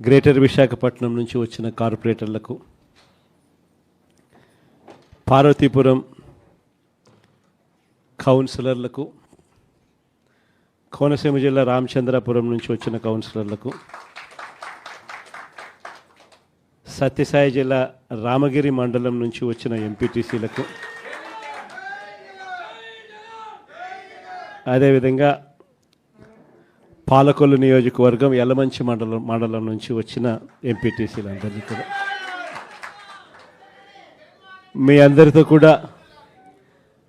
Greater Visakhapatnam నుంచి వచ్చిన కార్పొరేటర్లకు పార్వతీపురం కౌన్సిలర్లకు కోనసీమ జిల్లా రామచంద్రాపురం నుంచి వచ్చిన కౌన్సిలర్లకు సత్యసాయి జిల్లా రామగిరి మండలం నుంచి వచ్చిన ఎంపీటీసీలకు అదేవిధంగా పాలకొల్లు నియోజకవర్గం ఎల్లమంచి మండలం మండలం నుంచి వచ్చిన ఎంపీటీసీలందరినీ కూడా. మీ అందరితో కూడా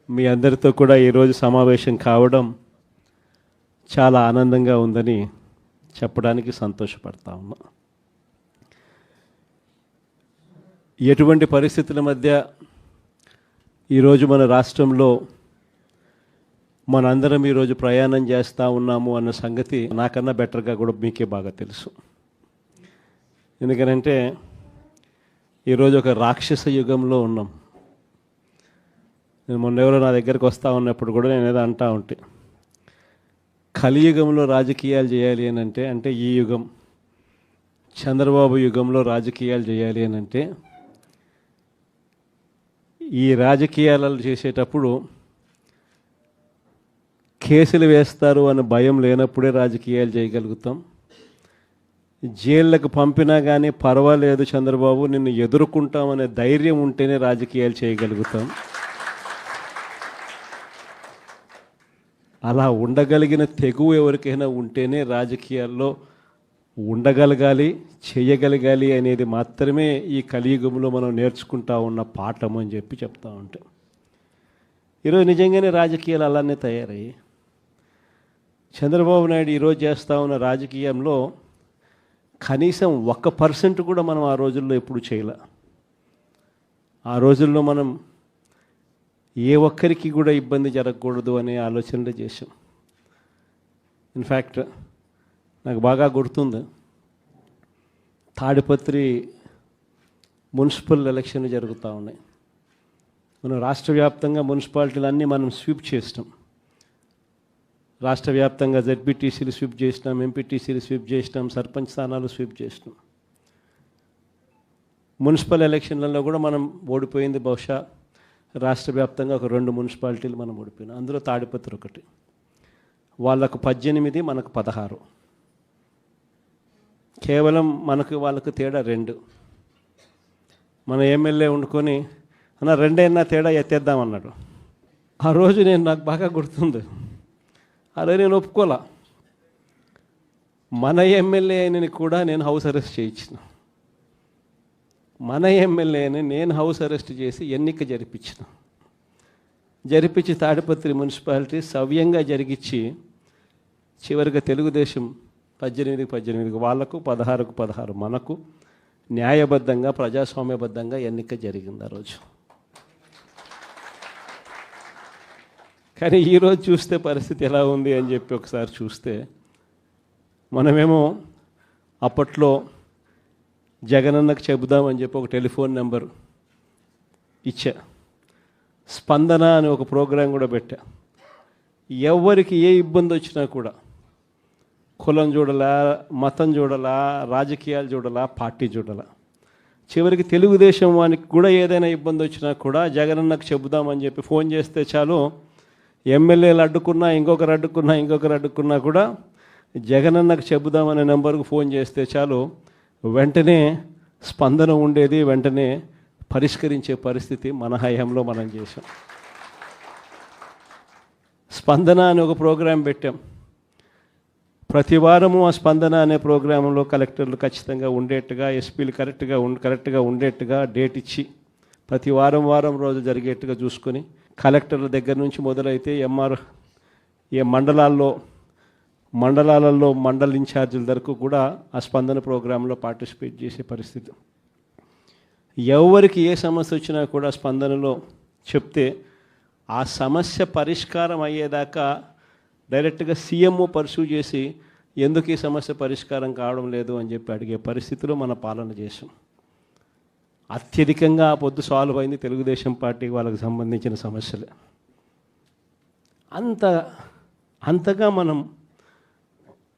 మీ అందరితో కూడా ఈరోజు సమావేశం కావడం చాలా ఆనందంగా ఉందని చెప్పడానికి సంతోషపడతా ఉన్నా. ఎటువంటి పరిస్థితుల మధ్య ఈరోజు మన రాష్ట్రంలో మనందరం ఈరోజు ప్రయాణం చేస్తూ ఉన్నాము అన్న సంగతి నాకన్నా బెటర్గా కూడా మీకే బాగా తెలుసు. ఎందుకనంటే ఈరోజు ఒక రాక్షస యుగంలో ఉన్నాం. నేను మొన్న ఎవరో నా దగ్గరికి వస్తూ ఉన్నప్పుడు కూడా నేను ఏదో అంటా ఉంటే కలియుగంలో రాజకీయాలు చేయాలి అని అంటే అంటే ఈ యుగం చంద్రబాబు యుగంలో రాజకీయాలు చేయాలి అని అంటే ఈ రాజకీయాలు చేసేటప్పుడు కేసులు వేస్తారు అన్న భయం లేనప్పుడే రాజకీయాలు చేయగలుగుతాం. జైళ్ళకు పంపినా కానీ పర్వాలేదు చంద్రబాబు నిన్ను ఎదుర్కొంటామనే ధైర్యం ఉంటేనే రాజకీయాలు చేయగలుగుతాం. అలా ఉండగలిగిన తెగువ ఎవరికైనా ఉంటేనే రాజకీయాల్లో ఉండగలగాలి చేయగలగాలి అనేది మాత్రమే ఈ కలియుగంలో మనం నేర్చుకుంటా ఉన్న పాఠం అని చెప్పి చెప్తా ఉంటాం. ఈరోజు నిజంగానే రాజకీయాలు అలానే తయారయ్యాయి. చంద్రబాబు నాయుడు ఈరోజు చేస్తూ ఉన్న రాజకీయంలో కనీసం ఒక్క పర్సెంట్ కూడా మనం ఆ రోజుల్లో ఎప్పుడు చేయలే. ఆ రోజుల్లో మనం ఏ ఒక్కరికి కూడా ఇబ్బంది జరగకూడదు అనే ఆలోచనలు చేశాం. ఇన్ఫ్యాక్ట్ నాకు బాగా గుర్తుంది. తాడిపత్రి మున్సిపల్ ఎలక్షన్లు జరుగుతూ ఉన్నాయి. మనం రాష్ట్ర వ్యాప్తంగా మున్సిపాలిటీలన్నీ మనం స్వీప్ చేస్తాం రాష్ట్ర వ్యాప్తంగా జెడ్పీటీసీలు స్వీప్ చేసినాం ఎంపీటీసీలు స్వీప్ చేసినాం సర్పంచ్ స్థానాలు స్వీప్ చేసినాం. మున్సిపల్ ఎలక్షన్లలో కూడా మనం ఓడిపోయింది బహుశా రాష్ట్ర వ్యాప్తంగా ఒక రెండు మున్సిపాలిటీలు మనం ఓడిపోయినాం. అందులో తాడిపత్రి ఒకటి. వాళ్ళకు పద్దెనిమిది మనకు పదహారు. కేవలం మనకు వాళ్ళకు తేడా రెండు. మన ఎమ్మెల్యే వండుకొని అన్న రెండైనా తేడా ఎత్తేద్దాం అన్నాడు. ఆ రోజు నేను నాకు బాగా గుర్తుంది. ఆ నేను ఒప్పుకోలా మన ఎమ్మెల్యే అయినని కూడా నేను హౌస్ అరెస్ట్ చేయించిన. మన ఎమ్మెల్యేని నేను హౌస్ అరెస్ట్ చేసి ఎన్నిక జరిపించిన. జరిపించి తాడిపత్రి మున్సిపాలిటీ సవ్యంగా జరిగించి చివరిగా తెలుగుదేశం పద్దెనిమిదికి పద్దెనిమిదికి వాళ్ళకు పదహారుకు పదహారు మనకు న్యాయబద్ధంగా ప్రజాస్వామ్యబద్ధంగా ఎన్నిక జరిగింది ఆ రోజు. కానీ ఈరోజు చూస్తే పరిస్థితి ఎలా ఉంది అని చెప్పి ఒకసారి చూస్తే మనమేమో అప్పట్లో జగనన్నకు చెబుదామని చెప్పి ఒక టెలిఫోన్ నెంబర్ ఇచ్చా. స్పందన అని ఒక ప్రోగ్రాం కూడా పెట్టా. ఎవరికి ఏ ఇబ్బంది వచ్చినా కూడా కులం చూడలా మతం చూడలా రాజకీయాలు చూడలా పార్టీ చూడలా. చివరికి తెలుగుదేశం వానికి కూడా ఏదైనా ఇబ్బంది వచ్చినా కూడా జగనన్నకు చెబుదామని చెప్పి ఫోన్ చేస్తే చాలు ఎమ్మెల్యేలు అడ్డుకున్నా ఇంకొకరు అడ్డుకున్నా ఇంకొకరు అడ్డుకున్నా కూడా జగనన్నకు చెబుదామనే నెంబర్కు ఫోన్ చేస్తే చాలు వెంటనే స్పందన ఉండేది వెంటనే పరిష్కరించే పరిస్థితి మన హయాంలో మనం చేసాం స్పందన అనే ఒక ప్రోగ్రాం పెట్టాం. ప్రతి వారము ఆ స్పందన అనే ప్రోగ్రాంలో కలెక్టర్లు ఖచ్చితంగా ఉండేట్టుగా ఎస్పీలు కరెక్ట్గా కరెక్ట్గా ఉండేట్టుగా డేట్ ఇచ్చి ప్రతి వారం వారం రోజు జరిగేట్టుగా చూసుకొని కలెక్టర్ల దగ్గర నుంచి మొదలైతే ఎంఆర్ ఏ మండలాల్లో మండలాలలో మండల ఇన్ఛార్జీల వరకు కూడా ఆ స్పందన ప్రోగ్రాంలో పార్టిసిపేట్ చేసే పరిస్థితి. ఎవరికి ఏ సమస్య వచ్చినా కూడా స్పందనలో చెప్తే ఆ సమస్య పరిష్కారం అయ్యేదాకా డైరెక్ట్గా సీఎంఓ పర్సూ చేసి ఎందుకు ఈ సమస్య పరిష్కారం కావడం లేదు అని చెప్పి అడిగే పరిస్థితిలో మన పాలన చేసాం అత్యధికంగా ఆ పొద్దు సాల్వ్ అయింది తెలుగుదేశం పార్టీకి వాళ్ళకి సంబంధించిన సమస్యలే. అంత అంతగా మనం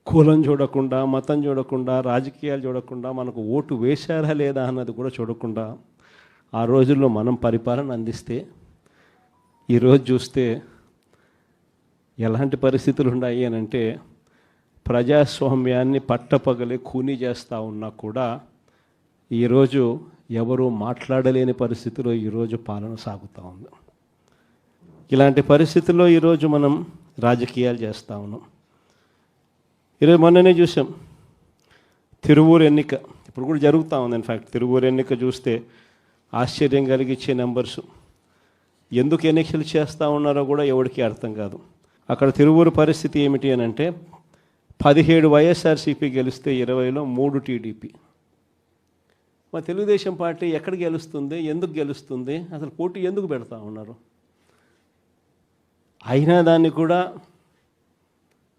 కులం చూడకుండా మతం చూడకుండా రాజకీయాలు చూడకుండా మనకు ఓటు వేశారా లేదా అన్నది కూడా చూడకుండా ఆ రోజుల్లో మనం పరిపాలన అందిస్తే ఈరోజు చూస్తే ఎలాంటి పరిస్థితులు ఉన్నాయి అని అంటే ప్రజాస్వామ్యాన్ని పట్టపగలే కూని చేస్తూ ఉన్నా కూడా ఈరోజు ఎవరూ మాట్లాడలేని పరిస్థితిలో ఈరోజు పాలన సాగుతూ ఉంది. ఇలాంటి పరిస్థితుల్లో ఈరోజు మనం రాజకీయాలు చేస్తూ ఉన్నాం. ఈరోజు మొన్ననే చూసాం. తిరువూరు ఎన్నిక ఇప్పుడు కూడా జరుగుతూ ఉంది. ఇన్ఫ్యాక్ట్ తిరువూరు ఎన్నిక చూస్తే ఆశ్చర్యం కలిగించే నెంబర్స్ ఎందుకు ఎన్నికలు చేస్తూ ఉన్నారో కూడా ఎవరికి అర్థం కాదు. అక్కడ తిరువూరు పరిస్థితి ఏమిటి అని అంటే పదిహేడు వైఎస్ఆర్సీపీ గెలిస్తే ఇరవైలో మూడు టీడీపీ. మా తెలుగుదేశం పార్టీ ఎక్కడ గెలుస్తుంది ఎందుకు గెలుస్తుంది అసలు పోటీ ఎందుకు పెడతా ఉన్నారు? అయినా దాన్ని కూడా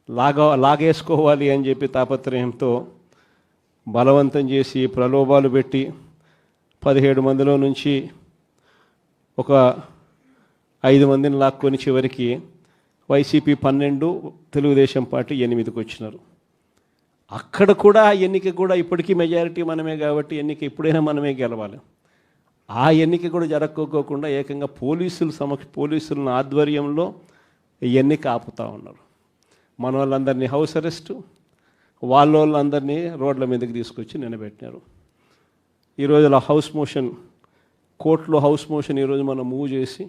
లాగా లాగేసుకోవాలి అని చెప్పి తాపత్రయంతో బలవంతం చేసి ప్రలోభాలు పెట్టి పదిహేడు మందిలో నుంచి ఒక ఐదు మందిని లాక్కొని చివరికి వైసీపీ పన్నెండు తెలుగుదేశం పార్టీ ఎనిమిదికి వచ్చినారు. అక్కడ కూడా ఆ ఎన్నిక కూడా ఇప్పటికీ మెజారిటీ మనమే కాబట్టి ఎన్నిక ఎప్పుడైనా మనమే గెలవాలి. ఆ ఎన్నిక కూడా జరక్కోకుండా ఏకంగా పోలీసులు సమక్ష పోలీసులను ఆధ్వర్యంలో ఎన్నిక ఆపుతా ఉన్నారు. మన వాళ్ళందరినీ హౌస్ అరెస్టు వాళ్ళ వాళ్ళందరినీ రోడ్ల మీదకి తీసుకొచ్చి నిలబెట్టినారు. ఈరోజు అలా హౌస్ మోషన్ కోర్టులో హౌస్ మోషన్ ఈరోజు మనం మూవ్ చేసి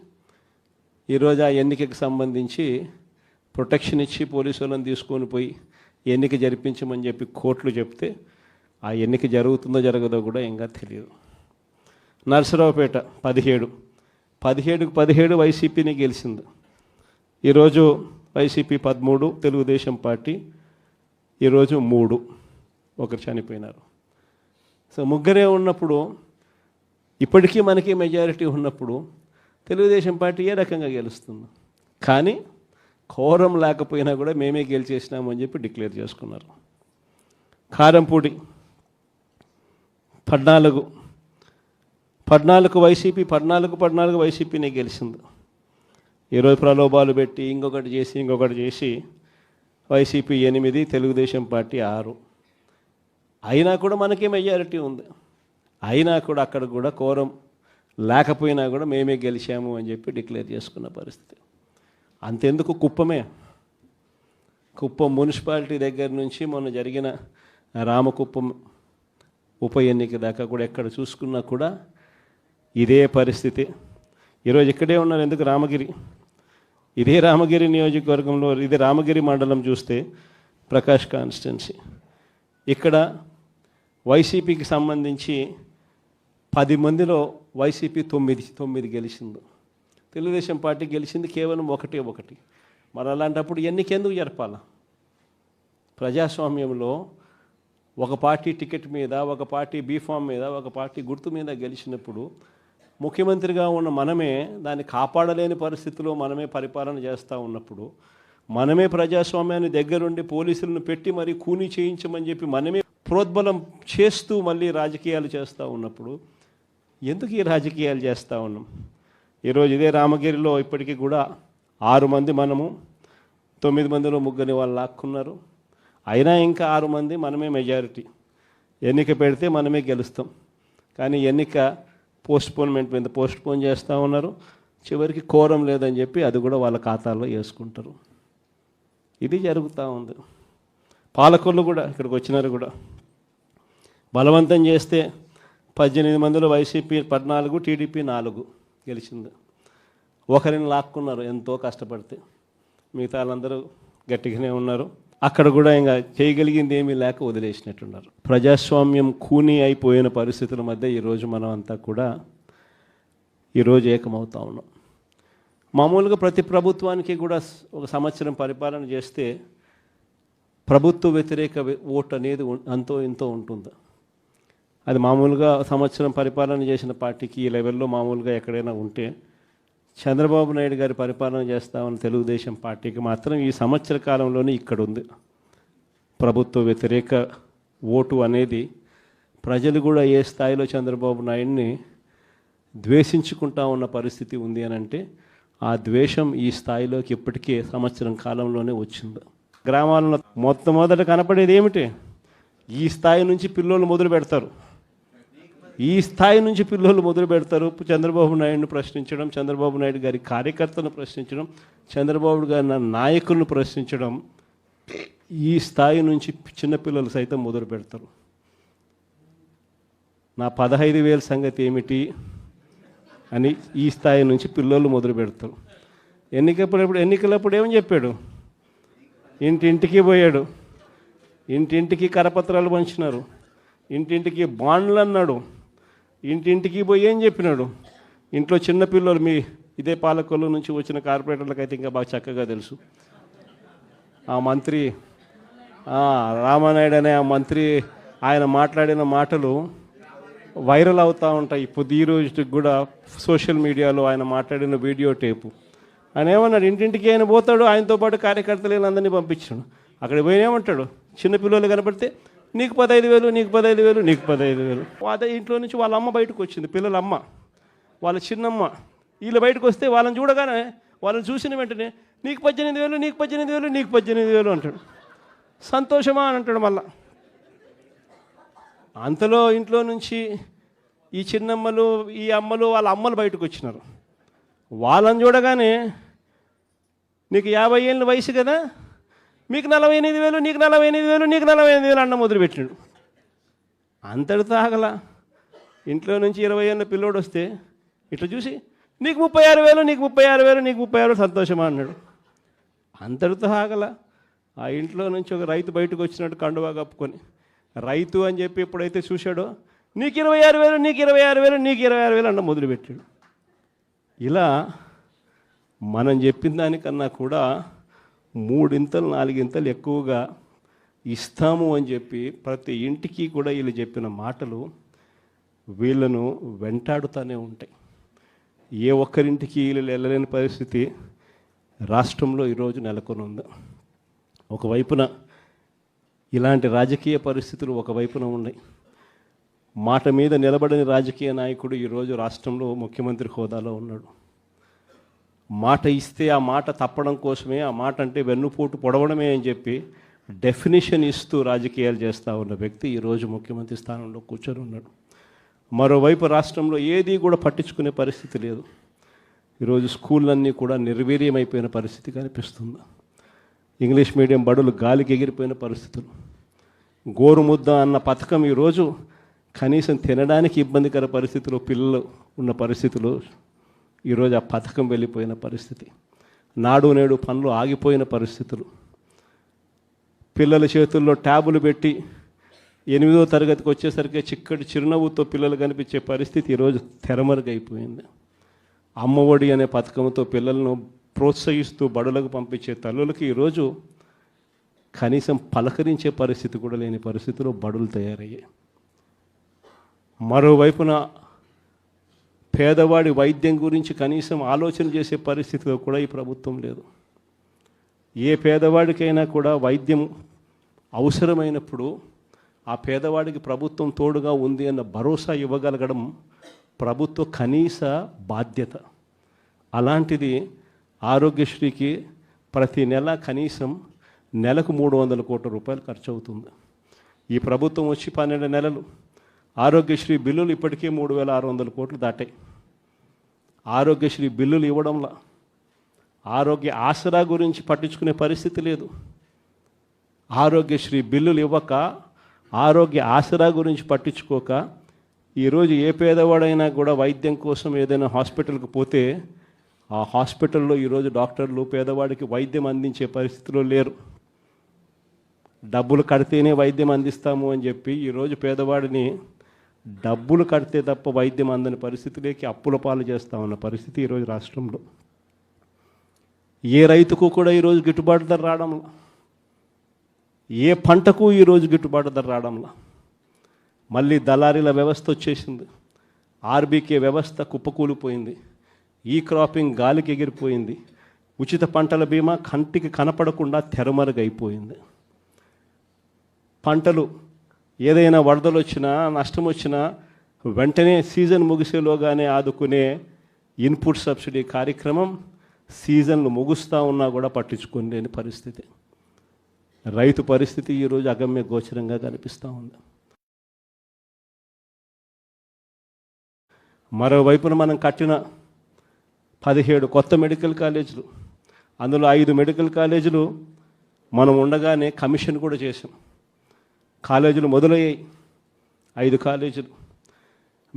ఈరోజు ఆ ఎన్నికకి సంబంధించి ప్రొటెక్షన్ ఇచ్చి పోలీసు వాళ్ళని తీసుకొని పోయి ఎన్నిక జరిపించమని చెప్పి కోట్లు చెప్తే ఆ ఎన్నిక జరుగుతుందో జరగదో కూడా ఇంకా తెలియదు. నరసరావుపేట పదిహేడు. పదిహేడుకు పదిహేడు వైసీపీని గెలిచింది. ఈరోజు వైసీపీ పదమూడు తెలుగుదేశం పార్టీ ఈరోజు మూడు. ఒకరు చనిపోయినారు. సో ముగ్గురే ఉన్నప్పుడు ఇప్పటికీ మనకి మెజారిటీ ఉన్నప్పుడు తెలుగుదేశం పార్టీ ఏ రకంగా గెలుస్తుంది? కానీ కోరం లేకపోయినా కూడా మేమే గెలిచేసినాము అని చెప్పి డిక్లేర్ చేసుకున్నారు. కారంపూడి పద్నాలుగు. పద్నాలుగు వైసీపీ పద్నాలుగు పద్నాలుగు వైసీపీనే గెలిచింది. ఈరోజు ప్రలోభాలు పెట్టి ఇంకొకటి చేసి ఇంకొకటి చేసి వైసీపీ ఎనిమిది తెలుగుదేశం పార్టీ ఆరు. అయినా కూడా మనకే మెజారిటీ ఉంది. అయినా కూడా అక్కడ కూడా కోరం లేకపోయినా కూడా మేమే గెలిచాము అని చెప్పి డిక్లేర్ చేసుకున్న పరిస్థితి. అంతెందుకు కుప్పమే? కుప్పం మున్సిపాలిటీ దగ్గర నుంచి మొన్న జరిగిన రామకుప్పం ఉప ఎన్నిక దాకా కూడా ఎక్కడ చూసుకున్నా కూడా ఇదే పరిస్థితి. ఈరోజు ఇక్కడే ఉన్నారు ఎందుకు రామగిరి? ఇదే రామగిరి నియోజకవర్గంలో ఇదే రామగిరి మండలం చూస్తే ప్రకాష్ కాన్స్టిట్యున్సీ. ఇక్కడ వైసీపీకి సంబంధించి పది మందిలో వైసీపీ తొమ్మిది తొమ్మిది గెలిచింది. తెలుగుదేశం పార్టీ గెలిచింది కేవలం ఒకటే ఒకటి. మరి అలాంటప్పుడు ఎన్నికెందుకు జరపాల? ప్రజాస్వామ్యంలో ఒక పార్టీ టికెట్ మీద ఒక పార్టీ బీఫామ్ మీద ఒక పార్టీ గుర్తు మీద గెలిచినప్పుడు ముఖ్యమంత్రిగా ఉన్న మనమే దాన్ని కాపాడలేని పరిస్థితిలో మనమే పరిపాలన చేస్తూ ఉన్నప్పుడు మనమే ప్రజాస్వామ్యాన్ని దగ్గరుండి పోలీసులను పెట్టి మరి కూని చేయించమని చెప్పి మనమే ప్రోద్బలం చేస్తూ మళ్ళీ రాజకీయాలు చేస్తూ ఉన్నప్పుడు ఎందుకు ఈ రాజకీయాలు చేస్తూ ఉన్నాం? ఈరోజు ఇదే రామగిరిలో ఇప్పటికీ కూడా ఆరు మంది మనము తొమ్మిది మందిలో ముగ్గురిని వాళ్ళు లాక్కున్నారు. అయినా ఇంకా ఆరు మంది మనమే మెజారిటీ ఎన్నిక పెడితే మనమే గెలుస్తాం. కానీ ఎన్నిక పోస్ట్పోన్మెంట్ మీద పోస్ట్పోన్ చేస్తూ ఉన్నారు. చివరికి కోరం లేదని చెప్పి అది కూడా వాళ్ళ ఖాతాలో వేసుకుంటారు. ఇది జరుగుతూ ఉంది. పాలకొల్లు కూడా ఇక్కడికి వచ్చినారు కూడా. బలవంతం చేస్తే పద్దెనిమిది మందిలో వైసీపీ పద్నాలుగు టీడీపీ నాలుగు. గెలిచింది. ఒకరిని లాక్కున్నారు ఎంతో కష్టపడితే. మిగతా వాళ్ళందరూ గట్టిగానే ఉన్నారు. అక్కడ కూడా ఇంకా చేయగలిగింది ఏమీ లేక వదిలేసినట్టున్నారు. ప్రజాస్వామ్యం కూని అయిపోయిన పరిస్థితుల మధ్య ఈరోజు మనం అంతా కూడా ఈరోజు ఏకమవుతా ఉన్నాం. మామూలుగా ప్రతి ప్రభుత్వానికి కూడా ఒక సంవత్సరం పరిపాలన చేస్తే ప్రభుత్వ వ్యతిరేక ఓటు అనేది ఉం- అంతో ఇంతో ఉంటుంది. అది మామూలుగా సంవత్సరం పరిపాలన చేసిన పార్టీకి ఈ లెవెల్లో మామూలుగా ఎక్కడైనా ఉంటే చంద్రబాబు నాయుడు గారి పరిపాలన చేస్తామని తెలుగుదేశం పార్టీకి మాత్రం ఈ సంవత్సర కాలంలోనే ఇక్కడ ఉంది. ప్రభుత్వ వ్యతిరేక ఓటు అనేది ప్రజలు కూడా ఏ స్థాయిలో చంద్రబాబు నాయుడిని ద్వేషించుకుంటా ఉన్న పరిస్థితి ఉంది అని అంటే ఆ ద్వేషం ఈ స్థాయిలోకి ఇప్పటికే సంవత్సరం కాలంలోనే వచ్చింది. గ్రామాలలో మొట్టమొదట కనపడేది ఏమిటి? ఈ స్థాయి నుంచి పిల్లలు మొదలు పెడతారు. ఈ స్థాయి నుంచి పిల్లలు మొదలు పెడతారు. చంద్రబాబు నాయుడును ప్రశ్నించడం చంద్రబాబు నాయుడు గారి కార్యకర్తను ప్రశ్నించడం చంద్రబాబు గారి నా నాయకులను ప్రశ్నించడం ఈ స్థాయి నుంచి చిన్నపిల్లలు సైతం మొదలు పెడతారు. నా పదహైదు వేల సంగతి ఏమిటి అని ఈ స్థాయి నుంచి పిల్లలు మొదలు పెడతారు. ఎన్నికప్పుడు ఎన్నికలప్పుడు ఏమని చెప్పాడు? ఇంటింటికి పోయాడు. ఇంటింటికి కరపత్రాలు పంచినారు. ఇంటింటికి బాండ్లు అన్నాడు ఇంటింటికి పోయి ఏం చెప్పినాడు? ఇంట్లో చిన్నపిల్లలు మీ ఇదే పాలకొల్లు నుంచి వచ్చిన కార్పొరేటర్లకు అయితే ఇంకా బాగా చక్కగా తెలుసు. ఆ మంత్రి రామానాయుడు అనే ఆ మంత్రి ఆయన మాట్లాడిన మాటలు వైరల్ అవుతూ ఉంటాయి. ఇప్పుడు ఈ రోజుకి కూడా సోషల్ మీడియాలో ఆయన మాట్లాడిన వీడియో టేపు. ఆయన ఏమన్నాడు? ఇంటింటికి ఆయన పోతాడు ఆయనతో పాటు కార్యకర్తలు వీళ్ళందరినీ పంపించాడు. అక్కడ పోయి ఏమంటాడు? చిన్నపిల్లలు కనపడితే నీకు పదహైదు వేలు నీకు పదహైదు వేలు నీకు పదహైదు వేలు. అదే ఇంట్లో నుంచి వాళ్ళ అమ్మ బయటకు వచ్చింది పిల్లల అమ్మ వాళ్ళ చిన్నమ్మ. వీళ్ళు బయటకు వస్తే వాళ్ళని చూడగానే వాళ్ళని చూసిన వెంటనే నీకు పద్దెనిమిది వేలు నీకు పద్దెనిమిది వేలు నీకు పద్దెనిమిది వేలు అంటాడు. సంతోషమా అని అంటాడు మళ్ళా. అంతలో ఇంట్లో నుంచి ఈ చిన్నమ్మలు ఈ అమ్మలు వాళ్ళ అమ్మలు బయటకు వచ్చినారు. వాళ్ళని చూడగానే నీకు యాభై ఏళ్ళ వయసు కదా? మీకు నలభై ఎనిమిది వేలు నీకు నలభై ఎనిమిది వేలు నీకు నలభై ఎనిమిది వేలు అన్న మొదలుపెట్టినాడు అంతటితో ఆగల. ఇంట్లో నుంచి ఇరవై ఏళ్ళ పిల్లోడు వస్తే ఇట్లా చూసి నీకు ముప్పై ఆరు వేలు నీకు ముప్పై ఆరు వేలు నీకు ముప్పై ఆరు సంతోషమా అన్నాడు. అంతటితో ఆగల. ఆ ఇంట్లో నుంచి ఒక రైతు బయటకు వచ్చినట్టు కండువా కప్పుకొని. రైతు అని చెప్పి ఎప్పుడైతే చూశాడో నీకు ఇరవై ఆరు వేలు నీకు ఇరవై ఆరు వేలు నీకు ఇరవై ఆరు వేలు అన్న మొదలుపెట్టాడు ఇలా మనం చెప్పిన దానికన్నా కూడా మూడింతలు నాలుగింతలు ఎక్కువగా ఇస్తాము అని చెప్పి ప్రతి ఇంటికి కూడా వీళ్ళు చెప్పిన మాటలు వీళ్ళను వెంటాడుతూనే ఉంటాయి. ఏ ఒక్కరింటికి వీళ్ళు వెళ్ళలేని పరిస్థితి రాష్ట్రంలో ఈరోజు నెలకొని ఉంది ఒకవైపున ఇలాంటి రాజకీయ పరిస్థితులు ఒకవైపున ఉన్నాయి. మాట మీద నిలబడని రాజకీయ నాయకుడు ఈరోజు రాష్ట్రంలో ముఖ్యమంత్రి హోదాలో ఉన్నాడు. మాట ఇస్తే ఆ మాట తప్పడం కోసమే ఆ మాట అంటే వెన్నుపోటు పొడవడమే అని చెప్పి డెఫినేషన్ ఇస్తూ రాజకీయాలు చేస్తూ ఉన్న వ్యక్తి ఈరోజు ముఖ్యమంత్రి స్థానంలో కూర్చొని ఉన్నాడు. మరోవైపు రాష్ట్రంలో ఏది కూడా పట్టించుకునే పరిస్థితి లేదు. ఈరోజు స్కూళ్ళన్నీ కూడా నిర్వీర్యమైపోయిన పరిస్థితి కనిపిస్తుంది. ఇంగ్లీష్ మీడియం బడులు గాలికి ఎగిరిపోయిన పరిస్థితులు. గోరుముద్ద అన్న పథకం ఈరోజు కనీసం తినడానికి ఇబ్బందికర పరిస్థితులు పిల్లలు ఉన్న పరిస్థితులు ఈరోజు ఆ పథకం వెళ్ళిపోయిన పరిస్థితి. నాడు నేడు పనులు ఆగిపోయిన పరిస్థితులు. పిల్లల చేతుల్లో ట్యాబులు పెట్టి ఎనిమిదో తరగతికి వచ్చేసరికి చిక్కటి చిరునవ్వుతో పిల్లలు కనిపించే పరిస్థితి ఈరోజు తెరమరుగైపోయింది. అమ్మఒడి అనే పథకంతో పిల్లలను ప్రోత్సహిస్తూ బడులకు పంపించే తల్లులకి ఈరోజు కనీసం పలకరించే పరిస్థితి కూడా లేని పరిస్థితిలో బడులు తయారయ్యాయి. మరోవైపున పేదవాడి వైద్యం గురించి కనీసం ఆలోచన చేసే పరిస్థితిలో కూడా ఈ ప్రభుత్వం లేదు. ఏ పేదవాడికైనా కూడా వైద్యం అవసరమైనప్పుడు ఆ పేదవాడికి ప్రభుత్వం తోడుగా ఉంది అన్న భరోసా ఇవ్వగలగడం ప్రభుత్వ కనీస బాధ్యత. అలాంటిది ఆరోగ్యశ్రీకి ప్రతి నెల కనీసం నెలకు మూడు వందల కోట్ల రూపాయలు ఖర్చు అవుతుంది ఈ ప్రభుత్వం వచ్చి పన్నెండు నెలలు. ఆరోగ్యశ్రీ బిల్లులు ఇప్పటికే మూడు వేల ఆరు వందల కోట్లు దాటాయి. ఆరోగ్యశ్రీ బిల్లులు ఇవ్వడంలా ఆరోగ్య ఆసరా గురించి పట్టించుకునే పరిస్థితి లేదు. ఆరోగ్యశ్రీ బిల్లులు ఇవ్వక ఆరోగ్య ఆసరా గురించి పట్టించుకోక ఈరోజు ఏ పేదవాడైనా కూడా వైద్యం కోసం ఏదైనా హాస్పిటల్కి పోతే ఆ హాస్పిటల్లో ఈరోజు డాక్టర్లు పేదవాడికి వైద్యం అందించే పరిస్థితిలో లేరు. డబ్బులు కడితేనే వైద్యం అందిస్తాము అని చెప్పి ఈరోజు పేదవాడిని డబ్బులు కడితే తప్ప వైద్యం అందని పరిస్థితిలోకి అప్పుల పాలు చేస్తా ఉన్న పరిస్థితి ఈరోజు రాష్ట్రంలో. ఏ రైతుకు కూడా ఈరోజు గిట్టుబాటు ధర రావడంలా? ఏ పంటకు ఈరోజు గిట్టుబాటు ధర రావడంలా? మళ్ళీ దళారీల వ్యవస్థ వచ్చేసింది. ఆర్బీకే వ్యవస్థ కుప్పకూలిపోయింది. ఈ క్రాపింగ్ గాలికి ఎగిరిపోయింది. ఉచిత పంటల బీమా కంటికి కనపడకుండా తెరమరుగైపోయింది. పంటలు ఏదైనా వరదలు వచ్చినా నష్టం వచ్చినా వెంటనే సీజన్ ముగిసేలోగానే ఆదుకునే ఇన్పుట్ సబ్సిడీ కార్యక్రమం సీజన్లు ముగుస్తూ ఉన్నా కూడా పట్టించుకోలేని పరిస్థితి. రైతు పరిస్థితి ఈరోజు అగమ్య గోచరంగా కనిపిస్తూ ఉంది. మరోవైపున మనం కట్టిన పదిహేడు కొత్త మెడికల్ కాలేజీలు అందులో ఐదు మెడికల్ కాలేజీలు మనం ఉండగానే కమిషన్ కూడా చేసాం కాలేజీలు మొదలయ్యాయి. ఐదు కాలేజీలు.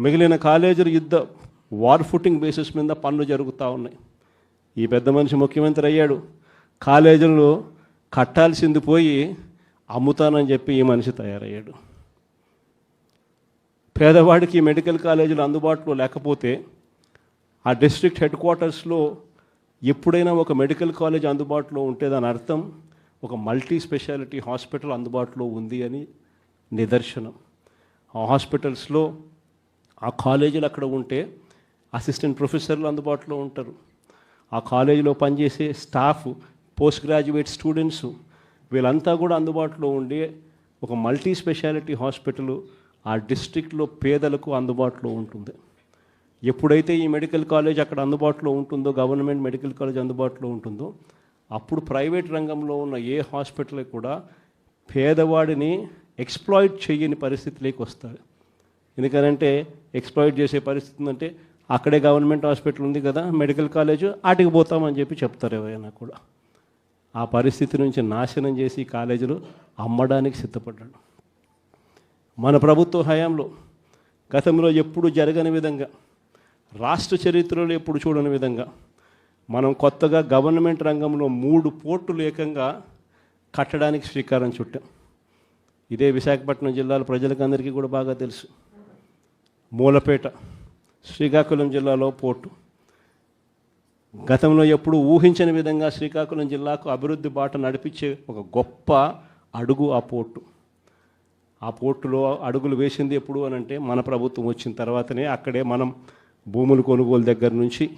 మిగిలిన కాలేజీలు యుద్ధ వార్ ఫుటింగ్ బేసిస్ మీద పనులు జరుగుతూ ఉన్నాయి. ఈ పెద్ద మనిషి ముఖ్యమంత్రి అయ్యాడు. కాలేజీలు కట్టాల్సింది పోయి అమ్ముతానని చెప్పి ఈ మనిషి తయారయ్యాడు. పేదవాడికి మెడికల్ కాలేజీలు అందుబాటులో లేకపోతే ఆ డిస్ట్రిక్ట్ హెడ్ క్వార్టర్స్లో ఎప్పుడైనా ఒక మెడికల్ కాలేజ్ అందుబాటులో ఉంటే దాని అర్థం ఒక మల్టీ స్పెషాలిటీ హాస్పిటల్ అందుబాటులో ఉంది అని నిదర్శనం. ఆ హాస్పిటల్స్లో ఆ కాలేజీలు అక్కడ ఉంటే అసిస్టెంట్ ప్రొఫెసర్లు అందుబాటులో ఉంటారు. ఆ కాలేజీలో పనిచేసే స్టాఫ్ పోస్ట్ గ్రాడ్యుయేట్ స్టూడెంట్స్ వీళ్ళంతా కూడా అందుబాటులో ఉండి ఒక మల్టీ స్పెషాలిటీ హాస్పిటల్ ఆ డిస్ట్రిక్ట్లో పేదలకు అందుబాటులో ఉంటుంది. ఎప్పుడైతే ఈ మెడికల్ కాలేజ్ అక్కడ అందుబాటులో ఉంటుందో గవర్నమెంట్ మెడికల్ కాలేజ్ అందుబాటులో ఉంటుందో అప్పుడు ప్రైవేట్ రంగంలో ఉన్న ఏ హాస్పిటల్ కూడా పేదవాడిని ఎక్స్ప్లాయిట్ చేయని పరిస్థితిలోకి వస్తారు. ఎందుకనంటే ఎక్స్ప్లాయిట్ చేసే పరిస్థితి అంటే అక్కడే గవర్నమెంట్ హాస్పిటల్ ఉంది కదా మెడికల్ కాలేజ్ ఆటికి పోతామని చెప్పి చెప్తారు ఎవరైనా కూడా. ఆ పరిస్థితి నుంచి నాశనం చేసి కాలేజీలు అమ్మడానికి సిద్ధపడ్డాడు. మన ప్రభుత్వ హయాంలో గతంలో ఎప్పుడు జరగని విధంగా రాష్ట్ర చరిత్రలో ఎప్పుడు చూడని విధంగా మనం కొత్తగా గవర్నమెంట్ రంగంలో మూడు పోర్టులు ఏకంగా కట్టడానికి శ్రీకారం చుట్టాం. ఇదే విశాఖపట్నం జిల్లాల ప్రజలకందరికీ కూడా బాగా తెలుసు. మూలపేట శ్రీకాకుళం జిల్లాలో పోర్టు. గతంలో ఎప్పుడు ఊహించని విధంగా శ్రీకాకుళం జిల్లాకు అభివృద్ధి బాట నడిపించే ఒక గొప్ప అడుగు ఆ పోర్టు. ఆ పోర్టులో అడుగులు వేసింది ఎప్పుడు అని అంటే మన ప్రభుత్వం వచ్చిన తర్వాతనే అక్కడే మనం భూములు కొనుగోలు దగ్గర నుంచి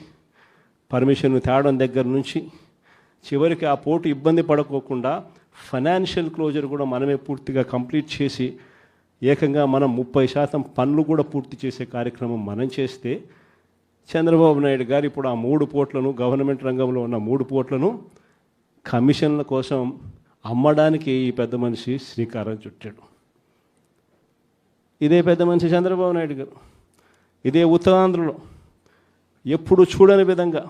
పర్మిషన్ తేవడం దగ్గర నుంచి చివరికి ఆ పోటు ఇబ్బంది పడకోకుండా ఫైనాన్షియల్ క్లోజర్ కూడా మనమే పూర్తిగా కంప్లీట్ చేసి ఏకంగా మనం ముప్పై శాతం పనులు కూడా పూర్తి చేసే కార్యక్రమం మనం చేస్తే చంద్రబాబు నాయుడు గారు ఇప్పుడు ఆ మూడు పోట్లను గవర్నమెంట్ రంగంలో ఉన్న మూడు పోట్లను కమిషన్ల కోసం అమ్మడానికి ఈ పెద్ద మనిషి శ్రీకారం చుట్టాడు. ఇదే పెద్ద మనిషి చంద్రబాబు నాయుడు గారు. ఇదే ఉత్తరాంధ్రలో ఎప్పుడు చూడని విధంగా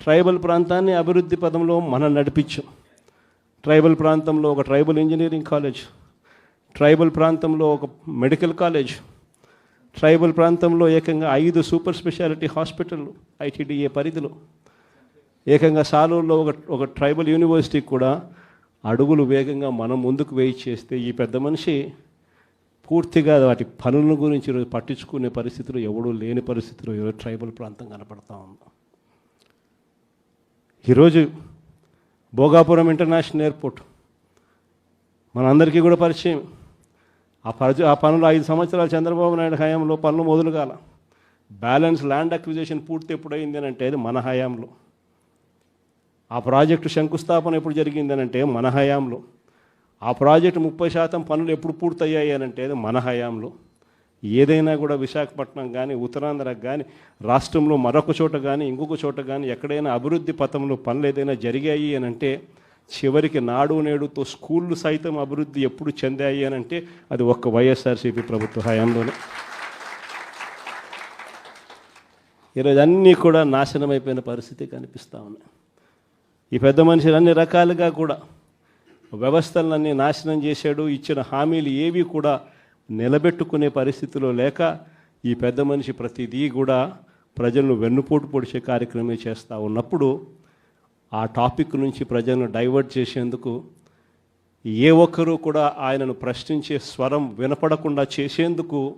ట్రైబల్ ప్రాంతాన్ని అభివృద్ధి పదంలో మనం నడిపించాం. ట్రైబల్ ప్రాంతంలో ఒక ట్రైబల్ ఇంజనీరింగ్ కాలేజ్ ట్రైబల్ ప్రాంతంలో ఒక మెడికల్ కాలేజ్ ట్రైబల్ ప్రాంతంలో ఏకంగా ఐదు సూపర్ స్పెషాలిటీ హాస్పిటల్ ఐటీడీఏ పరిధిలో. ఏకంగా సాలూరులో ఒక ఒక ట్రైబల్ యూనివర్సిటీ కూడా అడుగులు వేగంగా మనం ముందుకు వేయి చేస్తే ఈ పెద్ద మనిషి పూర్తిగా వాటి పనుల గురించి ఈరోజు పట్టించుకునే పరిస్థితులు ఎవడూ లేని పరిస్థితులు ఈరోజు ట్రైబల్ ప్రాంతం కనపడతా ఉంది. ఈరోజు భోగాపురం ఇంటర్నేషనల్ ఎయిర్పోర్ట్ మనందరికీ కూడా పరిచయం. ఆ పరిచయ ఆ పనులు ఐదు సంవత్సరాలు చంద్రబాబు నాయుడు హయాంలో పనులు మొదలు కాల. బ్యాలెన్స్ ల్యాండ్ అక్విజేషన్ పూర్తి ఎప్పుడైంది అని అంటే అది మన హయాంలో. ఆ ప్రాజెక్టు శంకుస్థాపన ఎప్పుడు జరిగింది అని అంటే మన హయాంలో. ఆ ప్రాజెక్టు ముప్పై శాతం పనులు ఎప్పుడు పూర్తయ్యాయి అని అంటే అది మన హయాంలో. ఏదైనా కూడా విశాఖపట్నం కానీ ఉత్తరాంధ్రకు కానీ రాష్ట్రంలో మరొక చోట కానీ ఇంకొక చోట కానీ ఎక్కడైనా అభివృద్ధి పథంలో పనులు ఏదైనా జరిగాయి అని అంటే చివరికి నాడు నేడుతో స్కూళ్ళు సైతం అభివృద్ధి ఎప్పుడు చెందాయి అని అంటే అది ఒక్క వైఎస్ఆర్సీపీ ప్రభుత్వ హయాంలోనే. ఈరోజు అన్నీ కూడా నాశనమైపోయిన పరిస్థితి కనిపిస్తూ ఉన్నాయి ఈ పెద్ద మనుషులు అన్ని రకాలుగా కూడా వ్యవస్థలన్నీ నాశనం చేశాడు ఇచ్చిన హామీలు ఏవి కూడా నిలబెట్టుకునే పరిస్థితిలో లేక ఈ పెద్ద మనిషి ప్రతిదీ కూడా ప్రజలను వెన్నుపోటు పొడిచే కార్యక్రమే చేస్తూ ఉన్నప్పుడు ఆ టాపిక్ నుంచి ప్రజలను డైవర్ట్ చేసేందుకు ఏ ఒక్కరూ కూడా ఆయనను ప్రశ్నించే స్వరం వినపడకుండా చేసేందుకు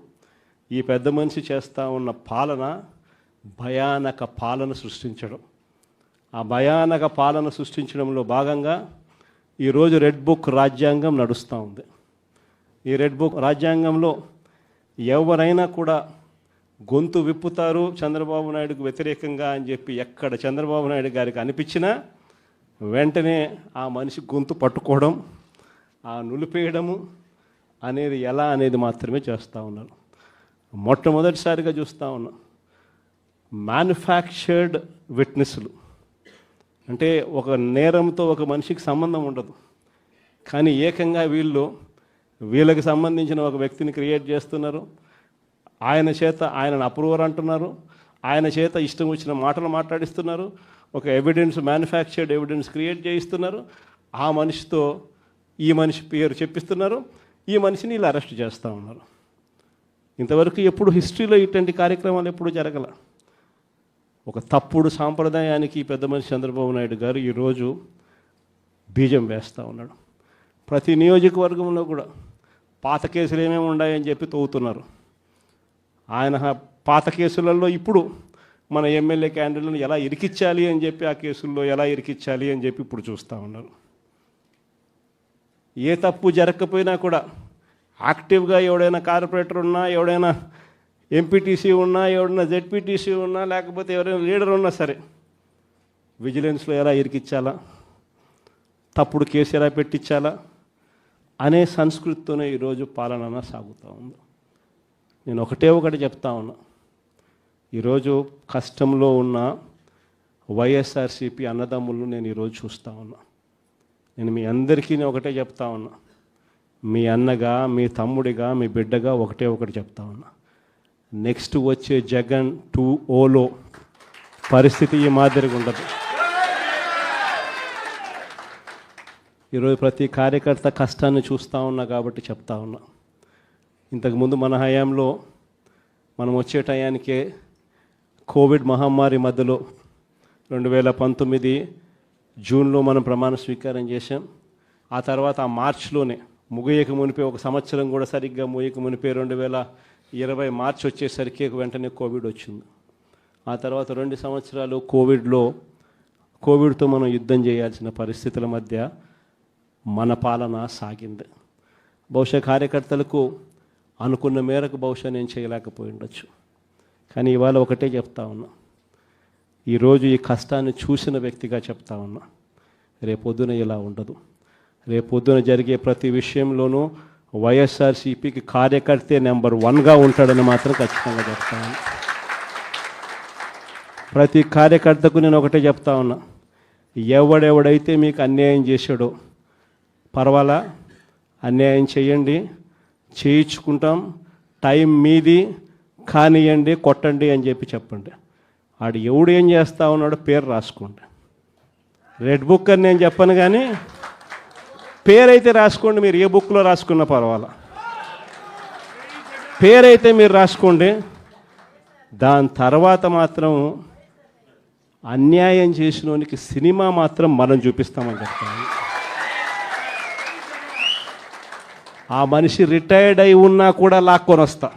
ఈ పెద్ద మనిషి చేస్తూ ఉన్న పాలన భయానక పాలన సృష్టించడం. ఆ భయానక పాలన సృష్టించడంలో భాగంగా ఈరోజు రెడ్ బుక్ రాజ్యాంగం నడుస్తూ ఉంది. ఈ రెడ్ బుక్ రాజ్యాంగంలో ఎవరైనా కూడా గొంతు విప్పుతారు చంద్రబాబు నాయుడుకు వ్యతిరేకంగా అని చెప్పి ఎక్కడ చంద్రబాబు నాయుడు గారికి అనిపించినా వెంటనే ఆ మనిషి గొంతు పట్టుకోవడం ఆ నులిపేయడము అనేది ఎలా అనేది మాత్రమే చేస్తూ ఉన్నారు. మొట్టమొదటిసారిగా చూస్తూ ఉన్నాం మ్యానుఫ్యాక్చర్డ్ విట్నెస్లు అంటే ఒక నేరంతో ఒక మనిషికి సంబంధం ఉండదు. కానీ ఏకంగా వీళ్ళు వీళ్ళకి సంబంధించిన ఒక వ్యక్తిని క్రియేట్ చేస్తున్నారు. ఆయన చేత ఆయనను అప్రూవర్ అంటున్నారు. ఆయన చేత ఇష్టం వచ్చిన మాటలు మాట్లాడిస్తున్నారు. ఒక ఎవిడెన్స్ మ్యానుఫ్యాక్చర్డ్ ఎవిడెన్స్ క్రియేట్ చేయిస్తున్నారు. ఆ మనిషితో ఈ మనిషి పేరు చెప్పిస్తున్నారు. ఈ మనిషిని ఇలా అరెస్ట్ చేస్తూ ఉన్నారు. ఇంతవరకు ఎప్పుడు హిస్టరీలో ఇటువంటి కార్యక్రమాలు ఎప్పుడూ జరగల? ఒక తప్పుడు సాంప్రదాయానికి పెద్ద మనిషి చంద్రబాబు నాయుడు గారు ఈరోజు బీజం వేస్తూ ఉన్నాడు. ప్రతి నియోజకవర్గంలో కూడా పాత కేసులు ఏమేమి ఉన్నాయని చెప్పి తవ్వుతున్నారు. ఆయన పాత కేసులలో ఇప్పుడు మన ఎమ్మెల్యే క్యాండిడేట్లను ఎలా ఇరికిచ్చాలి అని చెప్పి ఆ కేసుల్లో ఎలా ఇరికిచ్చాలి అని చెప్పి ఇప్పుడు చూస్తూ ఉన్నారు. ఏ తప్పు జరగకపోయినా కూడా యాక్టివ్గా ఎవడైనా కార్పొరేటర్ ఉన్నా ఎవడైనా ఎంపీటీసీ ఉన్నా ఎవడైనా జెడ్పీటీసీ ఉన్నా లేకపోతే ఎవరైనా లీడర్ ఉన్నా సరే విజిలెన్స్లో ఎలా ఇరికిచ్చాలా? తప్పుడు కేసు ఎలా పెట్టించాలా అనే సంస్కృతితోనే ఈరోజు పాలన సాగుతూ ఉంది. నేను ఒకటే ఒకటి చెప్తా ఉన్నా. ఈరోజు కష్టంలో ఉన్న వైఎస్ఆర్సీపీ అన్నదమ్ములను నేను ఈరోజు చూస్తూ ఉన్నా. నేను మీ అందరికీ నేను ఒకటే చెప్తా ఉన్నా. మీ అన్నగా మీ తమ్ముడిగా మీ బిడ్డగా ఒకటే ఒకటి చెప్తా ఉన్నా. నెక్స్ట్ వచ్చే జగన్ టూ ఓలో పరిస్థితి ఈ మాదిరిగా ఉండదు. ఈరోజు ప్రతి కార్యకర్త కష్టాన్ని చూస్తూ ఉన్నా కాబట్టి చెప్తా ఉన్నా. ఇంతకుముందు మన హయాంలో మనం వచ్చే టయానికే కోవిడ్ మహమ్మారి మధ్యలో రెండు వేల పంతొమ్మిది జూన్లో మనం ప్రమాణ స్వీకారం చేశాం. ఆ తర్వాత ఆ మార్చ్లోనే ముగియక మునిపే ఒక సంవత్సరం కూడా సరిగ్గా ముగియక మునిపే రెండు వేల ఇరవై మార్చ్ వచ్చేసరికి వెంటనే కోవిడ్ వచ్చింది. ఆ తర్వాత రెండు సంవత్సరాలు కోవిడ్లో కోవిడ్తో మనం యుద్ధం చేయాల్సిన పరిస్థితుల మధ్య మన పాలన సాగింది. బహుశా కార్యకర్తలకు అనుకున్న మేరకు బహుశా నేను చేయలేకపోయి ఉండొచ్చు కానీ ఇవాళ ఒకటే చెప్తా ఉన్నా. ఈరోజు ఈ కష్టాన్ని చూసిన వ్యక్తిగా చెప్తా ఉన్నా రేపొద్దున ఇలా ఉండదు. రేపొద్దున జరిగే ప్రతి విషయంలోనూ వైఎస్ఆర్సీపీకి కార్యకర్తే నెంబర్ వన్గా ఉంటాడని మాత్రం ఖచ్చితంగా చెప్తాను ప్రతి కార్యకర్తకు నేను ఒకటే చెప్తా ఉన్నా. ఎవడెవడైతే మీకు అన్యాయం చేశాడో పర్వాలా? అన్యాయం చేయండి. చేయించుకుంటాం. టైం మీది. కానియండి కొట్టండి అని చెప్పి చెప్పండి. ఆడు ఎవడు ఏం చేస్తా ఉన్నాడో పేరు రాసుకోండి. రెడ్ బుక్ అని నేను చెప్పను కానీ పేరైతే రాసుకోండి మీరు ఏ బుక్లో రాసుకున్నా పర్వాలా. పేరైతే మీరు రాసుకోండి దాని తర్వాత మాత్రం అన్యాయం చేసినోనికి సినిమా మాత్రం మనం చూపిస్తామని చెప్తాను. ఆ మనిషి రిటైర్డ్ అయి ఉన్నా కూడా లాక్కొని వస్తా.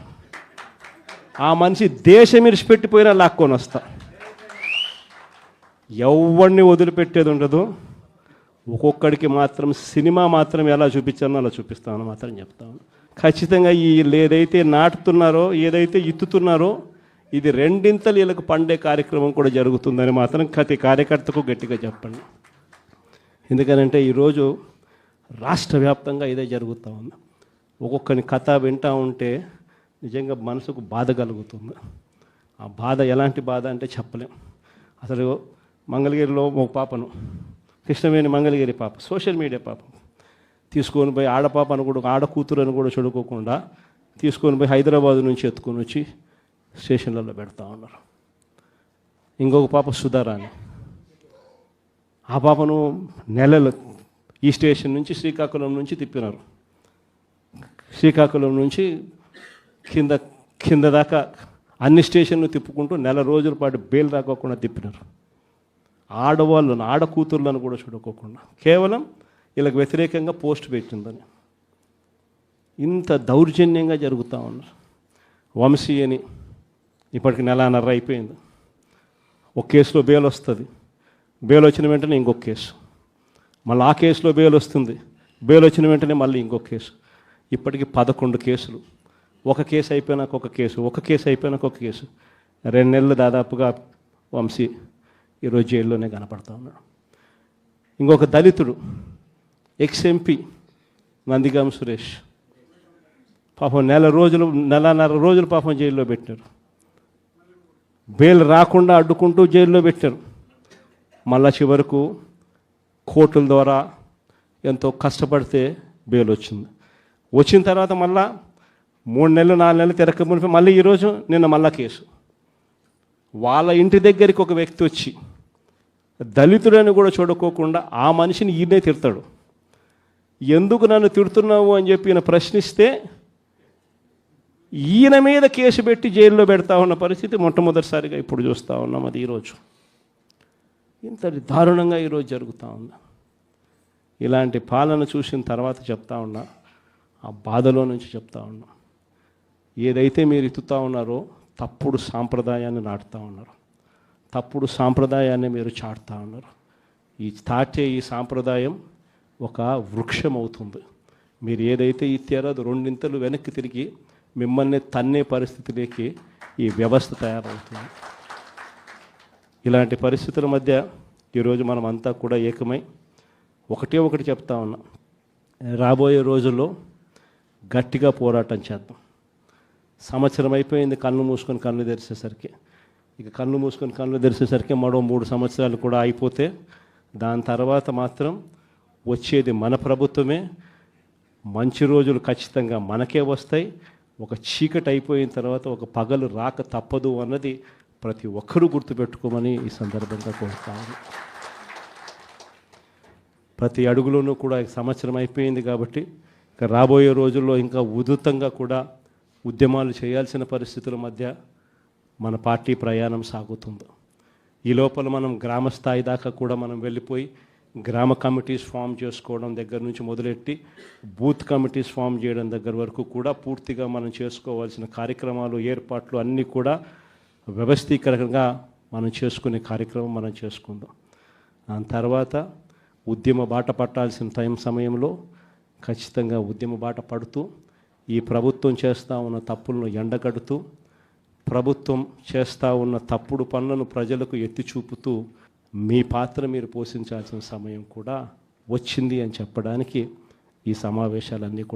ఆ మనిషి దేశం విడిచిపెట్టిపోయినా లాక్కొని వస్తా. ఎవరిని వదిలిపెట్టేది ఉండదు. ఒక్కొక్కడికి మాత్రం సినిమా మాత్రం ఎలా చూపించానో అలా చూపిస్తామని మాత్రం చెప్తాను ఖచ్చితంగా ఈ ఏదైతే నాటుతున్నారో ఏదైతే ఇత్తుతున్నారో ఇది రెండింతలు వీళ్ళకి పండే కార్యక్రమం కూడా జరుగుతుందని మాత్రం ప్రతి కార్యకర్తకు గట్టిగా చెప్పండి. ఎందుకనంటే ఈరోజు రాష్ట్ర వ్యాప్తంగా ఇదే జరుగుతూ ఉంది. ఒక్కొక్కని కథ వింటూ ఉంటే నిజంగా మనసుకు బాధ కలుగుతుంది. ఆ బాధ ఎలాంటి బాధ అంటే చెప్పలేం. అసలు మంగళగిరిలో ఒక పాపను కృష్ణవేణి మంగళగిరి పాప సోషల్ మీడియా పాప. తీసుకొని పోయి ఆడపాపను కూడా ఆడ కూతురు అని కూడా చదువుకోకుండా తీసుకొని పోయి హైదరాబాద్ నుంచి ఎత్తుకొని వచ్చి స్టేషన్లలో పెడతా ఉన్నారు. ఇంకొక పాప సుధారాణి. ఆ పాపను నెలలు ఈ స్టేషన్ నుంచి శ్రీకాకుళం నుంచి తిప్పినారు. శ్రీకాకుళం నుంచి కింద కింద దాకా అన్ని స్టేషన్లు తిప్పుకుంటూ నెల రోజుల పాటు బెయిల్ రాకోకుండా తిప్పినారు. ఆడవాళ్ళను ఆడ కూతుర్లను కూడా చూడుకోకుండా కేవలం వీళ్ళకి వ్యతిరేకంగా పోస్ట్ పెట్టిందని. ఇంత దౌర్జన్యంగా జరుగుతూ ఉన్నారు. వంశీ అని ఇప్పటికి నెలన్నర అయిపోయింది. ఒక కేసులో బెయిల్ వస్తుంది. బెయిల్ వచ్చిన వెంటనే ఇంకొక కేసు. మళ్ళీ ఆ కేసులో బెయిల్ వస్తుంది. బెయిల్ వచ్చిన వెంటనే మళ్ళీ ఇంకొక కేసు. ఇప్పటికి పదకొండు కేసులు. ఒక కేసు అయిపోయినాక ఒక కేసు. ఒక కేసు అయిపోయినాక ఒక కేసు. రెండు నెలలు దాదాపుగా వంశీ ఈరోజు జైల్లోనే కనపడతా ఉన్నాడు. ఇంకొక దళితుడు ఎక్స్ ఎంపీ నందిగాం సురేష్. పాపం నెల రోజులు నెలన్నర రోజులు పాపం జైల్లో పెట్టారు. బెయిల్ రాకుండా అడ్డుకుంటూ జైల్లో పెట్టారు. మళ్ళా చివరకు కోర్టుల ద్వారా ఎంతో కష్టపడితే బెయిల్ వచ్చింది. వచ్చిన తర్వాత మళ్ళా మూడు నెలలు నాలుగు నెలలు తిరగక మునిపి మళ్ళీ ఈరోజు నిన్న మళ్ళా కేసు. వాళ్ళ ఇంటి దగ్గరికి ఒక వ్యక్తి వచ్చి దళితుడని కూడా చూడకోకుండా ఆ మనిషిని ఈయనే తిడతాడు. ఎందుకు నన్ను తిడుతున్నావు అని చెప్పి ఈయన ప్రశ్నిస్తే ఈయన మీద కేసు పెట్టి జైల్లో పెడతా ఉన్న పరిస్థితి మొట్టమొదటిసారిగా ఇప్పుడు చూస్తూ ఉన్నాం అది ఈరోజు. ఇంత దారుణంగా ఈరోజు జరుగుతూ ఉంది. ఇలాంటి పాలన చూసిన తర్వాత చెప్తా ఉన్నా ఆ బాధలో నుంచి చెప్తా ఉన్నా ఏదైతే మీరు ఇతుతా ఉన్నారో తప్పుడు సాంప్రదాయాన్ని నాటుతూ ఉన్నారు. తప్పుడు సాంప్రదాయాన్ని మీరు చాటుతా ఉన్నారు. ఈ చాటే ఈ సాంప్రదాయం ఒక వృక్షం అవుతుంది మీరు ఏదైతే ఇచ్చారో అది రెండింతలు వెనక్కి తిరిగి మిమ్మల్ని తన్నే పరిస్థితిలోకి ఈ వ్యవస్థ తయారవుతుంది. ఇలాంటి పరిస్థితుల మధ్య ఈరోజు మనం అంతా కూడా ఏకమై ఒకటే ఒకటి చెప్తా ఉన్నాం. రాబోయే రోజుల్లో గట్టిగా పోరాటం చేద్దాం. సంవత్సరం అయిపోయింది కళ్ళు మూసుకొని కళ్ళు తెరిచేసరికి. ఇక కళ్ళు మూసుకొని కళ్ళు తెరిచేసరికి మరో మూడు సంవత్సరాలు కూడా అయిపోతే దాని తర్వాత మాత్రం వచ్చేది మన ప్రభుత్వమే. మంచి రోజులు ఖచ్చితంగా మనకే వస్తాయి. ఒక చీకటి అయిపోయిన తర్వాత ఒక పగలు రాక తప్పదు అన్నది ప్రతి ఒక్కరూ గుర్తుపెట్టుకోమని ఈ సందర్భంగా కోరుతాను ప్రతి అడుగులోనూ కూడా సంవత్సరం అయిపోయింది కాబట్టి ఇక రాబోయే రోజుల్లో ఇంకా ఉధృతంగా కూడా ఉద్యమాలు చేయాల్సిన పరిస్థితుల మధ్య మన పార్టీ ప్రయాణం సాగుతుంది. ఈ లోపల మనం గ్రామ స్థాయి దాకా కూడా మనం వెళ్ళిపోయి గ్రామ కమిటీస్ ఫామ్ చేసుకోవడం దగ్గర నుంచి మొదలెట్టి బూత్ కమిటీస్ ఫామ్ చేయడం దగ్గర వరకు కూడా పూర్తిగా మనం చేసుకోవాల్సిన కార్యక్రమాలు ఏర్పాట్లు అన్నీ కూడా వ్యవస్థీకరంగా మనం చేసుకునే కార్యక్రమం మనం చేసుకుందాం. దాని తర్వాత ఉద్యమ బాట పట్టాల్సిన టైం సమయంలో ఖచ్చితంగా ఉద్యమ బాట పడుతూ ఈ ప్రభుత్వం చేస్తూ ఉన్న తప్పులను ఎండగడుతూ ప్రభుత్వం చేస్తూ ఉన్న తప్పుడు పనులను ప్రజలకు ఎత్తి చూపుతూ మీ పాత్ర మీరు పోషించాల్సిన సమయం కూడా వచ్చింది అని చెప్పడానికి ఈ సమావేశాలన్నీ కూడా